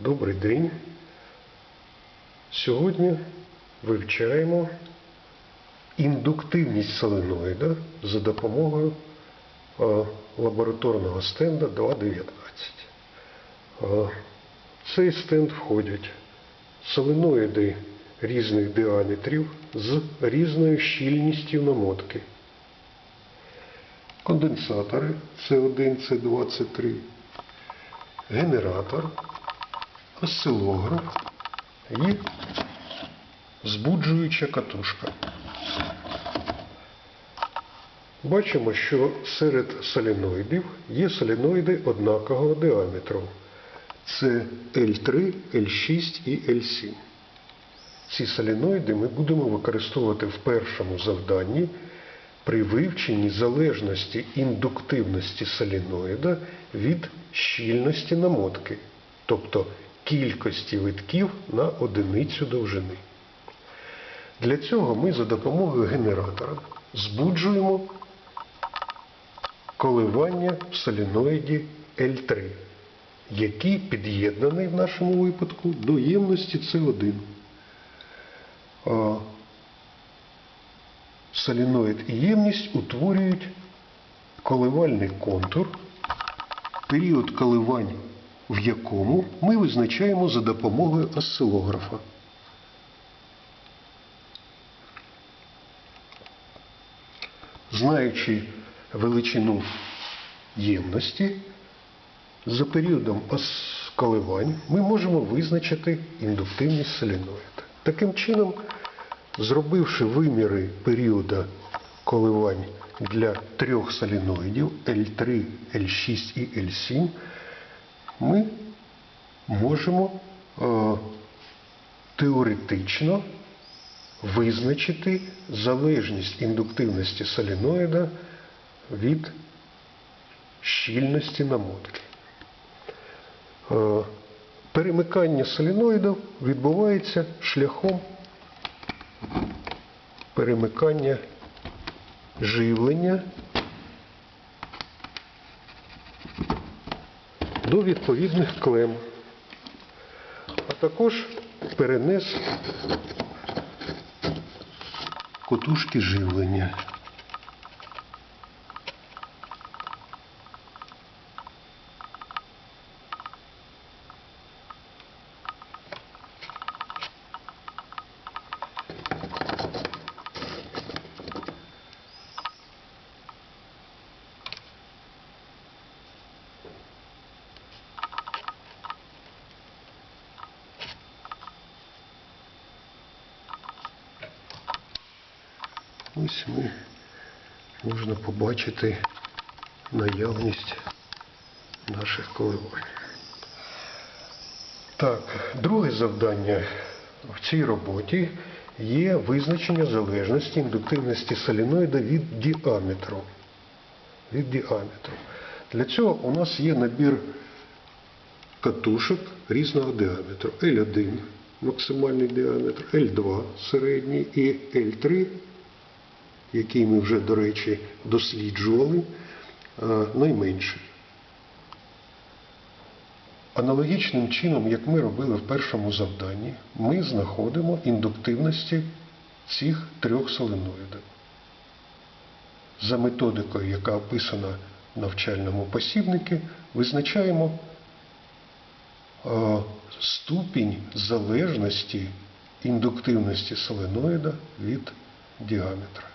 Добрий день. Сьогодні вивчаємо індуктивність соленоїда за допомогою е, лабораторного стенда 2.19. Е, В цей стенд входять соленоїди різних діаметрів з різною щільністю намотки. Конденсатори С1, С2, С3, генератор, осцилограф і збуджуюча катушка. Бачимо, що серед соленоїдів є соленоїди однакового діаметру. Це L3, L6 і L7. Ці соленоїди ми будемо використовувати в першому завданні при вивченні залежності індуктивності соленоїда від щільності намотки, тобто кількості витків на одиницю довжини. Для цього ми за допомогою генератора збуджуємо коливання в соленоїді L3, який під'єднаний в нашому випадку до ємності С1. А Соленоїд і ємність утворюють коливальний контур, період коливань в якому ми визначаємо за допомогою осцилографа. Знаючи величину ємності, за періодом коливань ми можемо визначити індуктивність соленоїда. Таким чином, зробивши виміри періоду коливань для трьох соленоїдів L3, L6 і L7, ми можемо е, теоретично визначити залежність індуктивності соленоїда від щільності намотки. Е, Перемикання соленоїдів відбувається шляхом перемикання живлення до відповідних клем, а також перенес котушки живлення. Ось ми можна побачити наявність наших коливань. Так, друге завдання в цій роботі є визначення залежності індуктивності соленоїда від діаметру. Від діаметру. Для цього у нас є набір катушок різного діаметру. L1 максимальний діаметр, L2 середній і L3 який ми вже, до речі, досліджували, е, найменший. Аналогічним чином, як ми робили в першому завданні, ми знаходимо індуктивності цих трьох соленоїдів. За методикою, яка описана в навчальному посібнику, визначаємо е, ступінь залежності індуктивності соленоїда від діаметра.